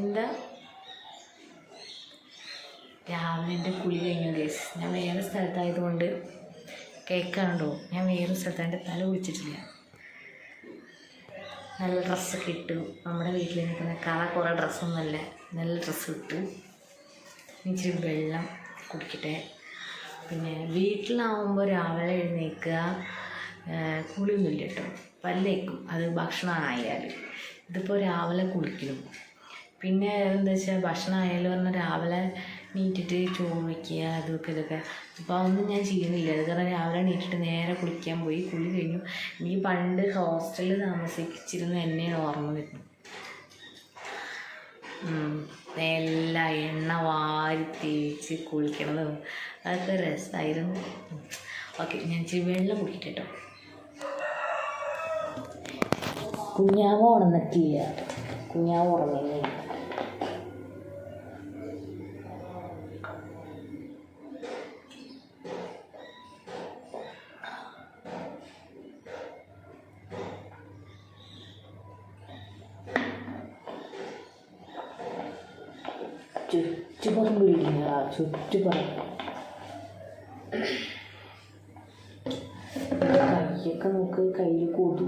എന്താ? രാവിലെ എന്റെ കുളി കഴിഞ്ഞു ഗേസ് ഞാൻ വേറെ സ്ഥലത്തായതുകൊണ്ട് കേൾക്കാണ്ടോ ഞാൻ വേറെ സ്ഥലത്ത് എന്റെ തല കുളിച്ചിട്ടില്ല. നല്ല ഡ്രസ്സൊക്കെ ഇട്ടു. നമ്മുടെ വീട്ടിൽ നിൽക്കുന്ന കള കുറേ ഡ്രസ്സൊന്നുമല്ല നല്ല ഡ്രസ്സ് ഇട്ടു. ഇച്ചിരി വെള്ളം കുടിക്കട്ടെ. പിന്നെ വീട്ടിലാവുമ്പോൾ രാവിലെ എഴുന്നേൽക്കുക കുളിയൊന്നുമില്ല കേട്ടോ. പല്ലേക്കും അത് ഭക്ഷണം ആയാലും. ഇതിപ്പോൾ രാവിലെ കുളിക്കണം. പിന്നെ എന്താ വെച്ചാൽ ഭക്ഷണം ആയാലും പറഞ്ഞാൽ രാവിലെ നീറ്റിട്ട് ചോറ് വയ്ക്കുക അതൊക്കെ ഇതൊക്കെ. അപ്പോൾ അതൊന്നും ഞാൻ ചെയ്യുന്നില്ല. കാരണം രാവിലെ നീറ്റിട്ട് നേരെ കുളിക്കാൻ പോയി. കുളി കഴിഞ്ഞു. എനിക്ക് പണ്ട് ഹോസ്റ്റലിൽ താമസിച്ചിരുന്ന എന്നെ ഓർമ്മ വരുന്നു എല്ലാ എണ്ണ വാരി തേച്ച് കുളിക്കണതും. അതൊക്കെ രസമായിരുന്നു ഓക്കെ ഞാൻ ഇച്ചിരി വെള്ളം കുടിക്കട്ടെ കേട്ടോ കുഞ്ഞാവ് ഉണർന്നിട്ടില്ല. കുഞ്ഞാവ് ഉറങ്ങുന്നില്ല. ചുറ്റുപുറം പിടിക്കുക ചുറ്റുപുറം കൈയൊക്കെ നമുക്ക് കയ്യിൽ കൊതു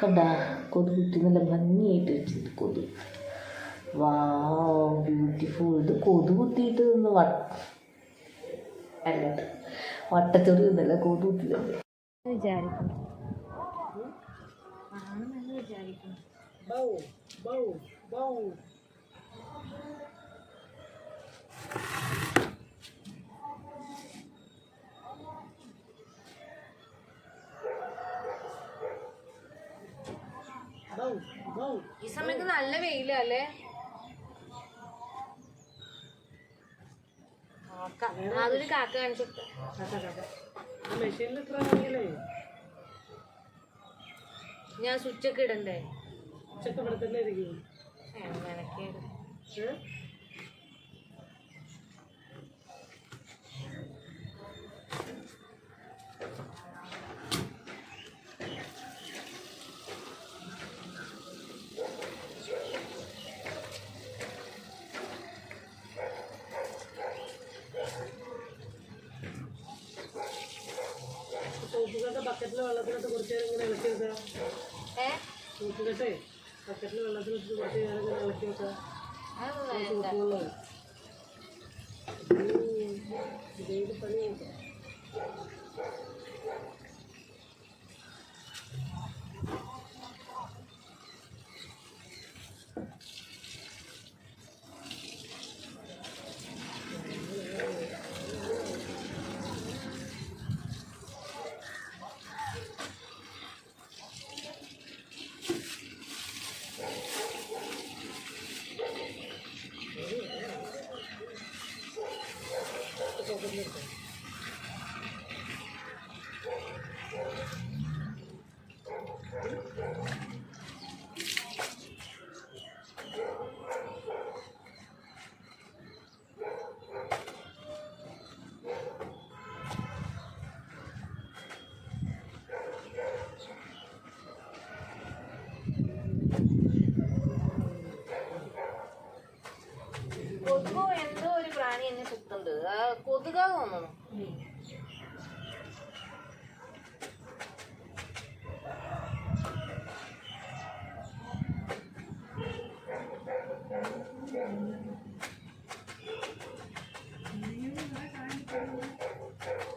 കണ്ട? കൊതു കുത്തി നല്ല ഭംഗിയായിട്ട് വെച്ചിട്ട് കൊതു. വാ ബ്യൂട്ടിഫുൾ ഇത് കൊതു കുത്തിയിട്ട് ഒന്ന് വട്ട അല്ല വട്ടച്ചൊറി ഒന്നല്ല കൊതു കുത്തിയിട്ട് വിചാരിക്കുന്നു ഈ സമയത്ത് നല്ല വെയിലല്ലേ അതൊരു കാക്ക കാണിച്ചു ഞാൻ സ്വിച്ചൊക്കെ ഇടണ്ടേ? ഇടണ്ടേ ഇവിടെ തന്നെ ബക്കറ്റിൽ വെള്ളത്തിലിട്ട് കുറച്ച് നേരം ഇങ്ങനെ ഇളക്കി ഏ സൂപ്പിലിട്ടേ ബക്കറ്റിൽ വെള്ളത്തിലിട്ട് കുറച്ച് നേരം ഇങ്ങനെ ഇളക്കി അതൊന്നും വേണ്ട. ഉള്ളത് എന്നെ കുത്തുണ്ട് ആ കൊതുകാ തോന്നുന്നു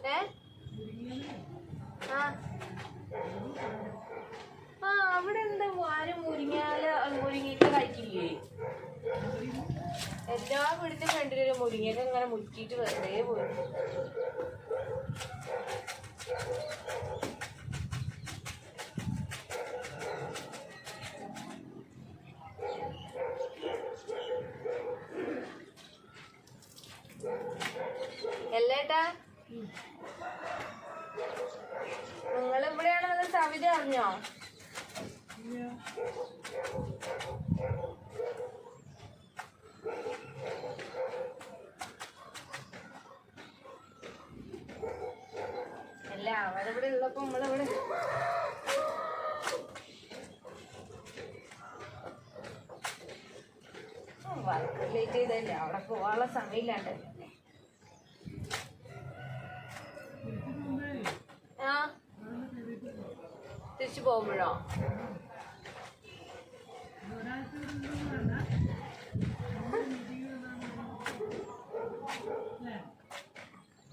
ഏ? ആ. ആ അവിടെ എന്താ ആരും മുരിങ്ങാല മുരിങ്ങയ്ക്ക കഴിക്കില്ലേ എല്ലാ വീടിന്റെ ഫ്രണ്ടിലൊരു മുരിങ്ങയൊക്കെ ഇങ്ങനെ മുറ്റിയിട്ട് വെറുതെ പോയി. എല്ലേട്ടാ നിങ്ങൾ ഇവിടെയാണോ സവിത അറിഞ്ഞോ? അവരവിടെ ഉള്ളപ്പോ നമ്മളിവിടെ വർക്ക് ലേറ്റ് ചെയ്തല്ലേ അവിടെ പോവാനുള്ള സമയമില്ലാണ്ട്. ആ തിരിച്ചു പോകുമ്പോഴോ?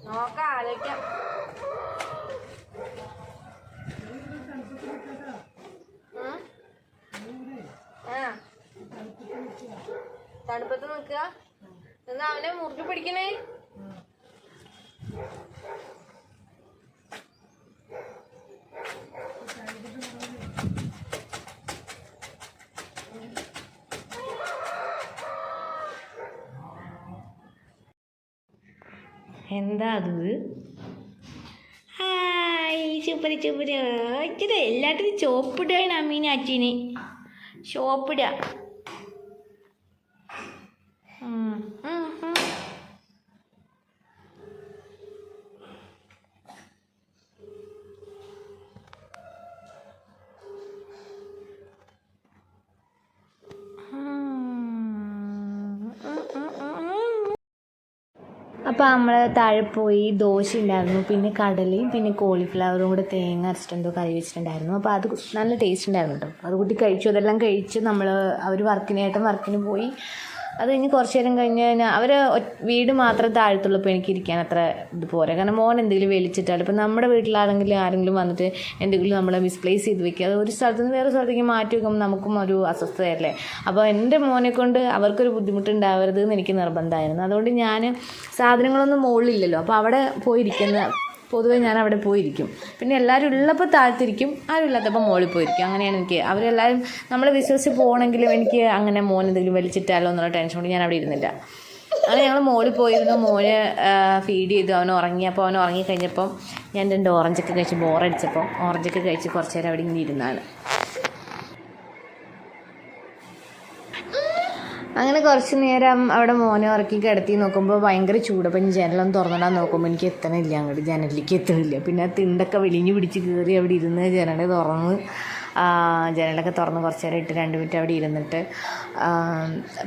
നോക്കാം ആലോചിക്കാം. തണുപ്പത്ത് നിൽക്കുക എന്നാ അവനെ മുറുക്കി പിടിക്കണേ. എന്താ അത്? ഹായ് സൂപ്പർ സൂപ്പർ ഇച്ചിരി എല്ലാത്തിനും ചോപ്പിടുകയാണ് അമ്മീനെ അച്ഛന് ഷോപ്പിടുക അപ്പോൾ നമ്മൾ താഴെ പോയി ദോശ ഉണ്ടായിരുന്നു പിന്നെ കടലയും പിന്നെ കോളിഫ്ലവറും കൂടെ തേങ്ങ അരച്ചിട്ടുണ്ടോ കറി വെച്ചിട്ടുണ്ടായിരുന്നു. അപ്പോൾ അത് നല്ല ടേസ്റ്റ് ഉണ്ടായിരുന്നു കേട്ടോ അത് കൂട്ടി കഴിച്ചു അതെല്ലാം കഴിച്ച് നമ്മൾ അവർ വർക്കിനായിട്ടും വർക്കിന് പോയി. അത് കഴിഞ്ഞ് കുറച്ച് നേരം കഴിഞ്ഞ് കഴിഞ്ഞാൽ അവർ വീട് മാത്രമേ താഴത്തുള്ളൂ ഇപ്പോൾ എനിക്ക് ഇരിക്കാൻ അത്ര ഇത് പോരാ. കാരണം മോൻ എന്തെങ്കിലും വലിച്ചിട്ടാലും ഇപ്പം നമ്മുടെ വീട്ടിലാണെങ്കിൽ ആരെങ്കിലും വന്നിട്ട് എന്തെങ്കിലും നമ്മളെ മിസ്പ്ലേസ് ചെയ്ത് വെക്കുക. അത് ഒരു സ്ഥലത്ത് നിന്ന് വേറെ സ്ഥലത്തേക്ക് മാറ്റി വെക്കുമ്പോൾ നമുക്കും ഒരു അസ്വസ്ഥതയല്ലേ? അപ്പോൾ എന്റെ മോനെ കൊണ്ട് അവർക്കൊരു ബുദ്ധിമുട്ടുണ്ടാവരുത് എന്ന് എനിക്ക് നിർബന്ധമായിരുന്നു. അതുകൊണ്ട് ഞാൻ സാധനങ്ങളൊന്നും മുകളിലില്ലല്ലോ അപ്പോൾ അവിടെ പോയിരിക്കുന്ന പൊതുവേ ഞാൻ അവിടെ പോയിരിക്കും. പിന്നെ എല്ലാവരും ഉള്ളപ്പോൾ താഴ്ത്തിരിക്കും ആരും ഇല്ലാത്തപ്പോൾ മുകളിൽ പോയിരിക്കും. അങ്ങനെയാണ് എനിക്ക് അവരെല്ലാവരും നമ്മൾ വിശ്വസിച്ച് പോകണമെങ്കിലും എനിക്ക് അങ്ങനെ മോൻ എന്തെങ്കിലും വലിച്ചിട്ടാലോ എന്നുള്ള ടെൻഷൻ കൊണ്ട് ഞാൻ അവിടെ ഇരുന്നില്ല. അങ്ങനെ ഞങ്ങൾ മോളിൽ പോയിരുന്നു. മോന് ഫീഡ് ചെയ്തു. അവൻ ഉറങ്ങി. അപ്പോൾ അവൻ ഉറങ്ങി കഴിഞ്ഞപ്പം ഞാൻ രണ്ട് ഓറഞ്ചൊക്കെ കഴിച്ച് ബോറടിച്ചപ്പോൾ ഓറഞ്ചൊക്കെ കഴിച്ച് കുറച്ച് നേരം അവിടെ ഇങ്ങനെ ഇരുന്നാണ്. അങ്ങനെ കുറച്ച് നേരം അവിടെ മോനെ ഉറക്കി കിടത്തി നോക്കുമ്പോൾ ഭയങ്കര ചൂട്. അപ്പം ജനലൊന്നും തുറന്നിടാൻ നോക്കുമ്പോൾ എനിക്ക് എത്തണില്ല അങ്ങോട്ട്. ജനലിലേക്ക് എത്തണില്ല. പിന്നെ തിണ്ടൊക്കെ വെളിഞ്ഞ് പിടിച്ച് കയറി അവിടെ ഇരുന്ന് ജനൽ തുറന്ന് ജനലൊക്കെ തുറന്ന് കുറച്ച് നേരം ഇട്ട് രണ്ട് മിനിറ്റ് അവിടെ ഇരുന്നിട്ട്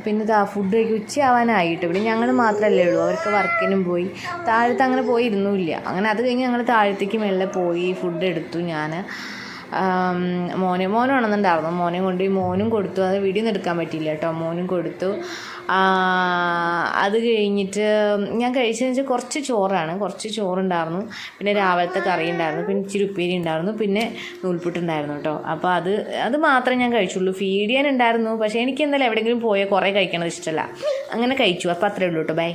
പിന്നെ ഫുഡ് കഴിക്കും ഉച്ചയാവാനായിട്ട്. ഇവിടെ ഞങ്ങൾ മാത്രമല്ലേ ഉള്ളൂ. അവർക്ക് വർക്കിനും പോയി. താഴത്ത് അങ്ങനെ പോയി ഇരുന്നില്ല അങ്ങനെ അത് കഴിഞ്ഞ് ഞങ്ങൾ താഴത്തേക്ക് മെല്ലെ പോയി ഫുഡ് എടുത്തു ഞാൻ മോനെ മോനാണെന്നുണ്ടായിരുന്നു. മോനെ കൊണ്ട് മോനും കൊടുത്തു. അത് വീഡിയോ എടുക്കാൻ പറ്റിയില്ല കേട്ടോ. മോനും കൊടുത്തു. അത് കഴിഞ്ഞിട്ട് ഞാൻ കഴിച്ചതെന്ന് വെച്ചാൽ കുറച്ച് ചോറാണ്. കുറച്ച് ചോറുണ്ടായിരുന്നു. പിന്നെ രാവിലത്തെ കറി ഉണ്ടായിരുന്നു. പിന്നെ ഇച്ചിരി ഉപ്പേരി ഉണ്ടായിരുന്നു. പിന്നെ നൂൽപുട്ടുണ്ടായിരുന്നു കേട്ടോ. അപ്പോൾ അത് അത് മാത്രമേ ഞാൻ കഴിച്ചുള്ളൂ. ഫീഡ് ചെയ്യാനുണ്ടായിരുന്നു പക്ഷേ എനിക്ക് എന്തായാലും എവിടെയെങ്കിലും പോയാൽ കുറേ കഴിക്കണത് ഇഷ്ടമല്ല. അങ്ങനെ കഴിച്ചു. അപ്പോൾ അത്രേ ഉള്ളൂ കേട്ടോ. ബൈ.